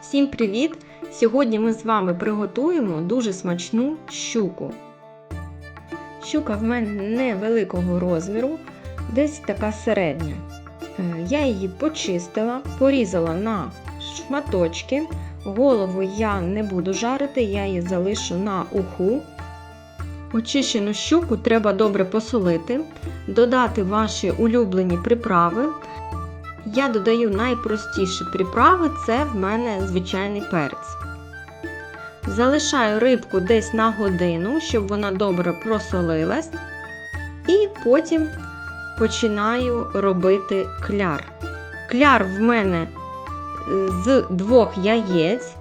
Всім привіт! Сьогодні ми з вами приготуємо дуже смачну щуку. Щука в мене невеликого розміру, десь така середня. Е, Я її почистила, порізала на шматочки. Голову я не буду жарити, я її залишу на уху. Очищену щуку треба добре посолити, додати ваші улюблені приправи. Я додаю найпростіші приправи, це в мене звичайний перець. Залишаю рибку десь на годину, щоб вона добре просолилась. І потім починаю робити кляр. Кляр в мене з двох яєць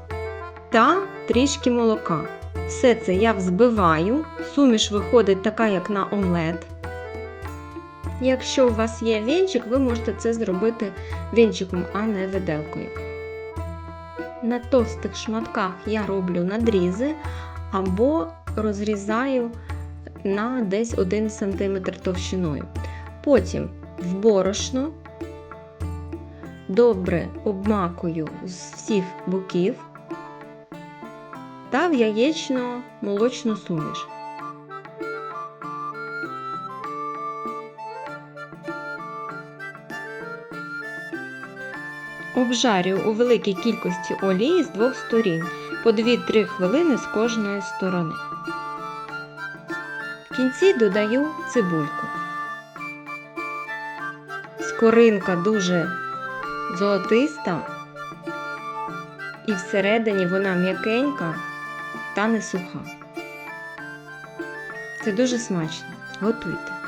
та трішки молока. Все це я взбиваю, суміш виходить така, як на омлет. Якщо у вас є вінчик, ви можете це зробити вінчиком, а не виделкою. На товстих шматках я роблю надрізи або розрізаю на десь 1 см товщиною. Потім в борошно добре обмакую з всіх боків та в яєчно-молочну суміш. Обжарюю у великій кількості олії з двох сторін по 2-3 хвилини з кожної сторони. В кінці додаю цибульку. Скоринка дуже золотиста, і всередині вона м'якенька та не суха. Це дуже смачно. Готуйте.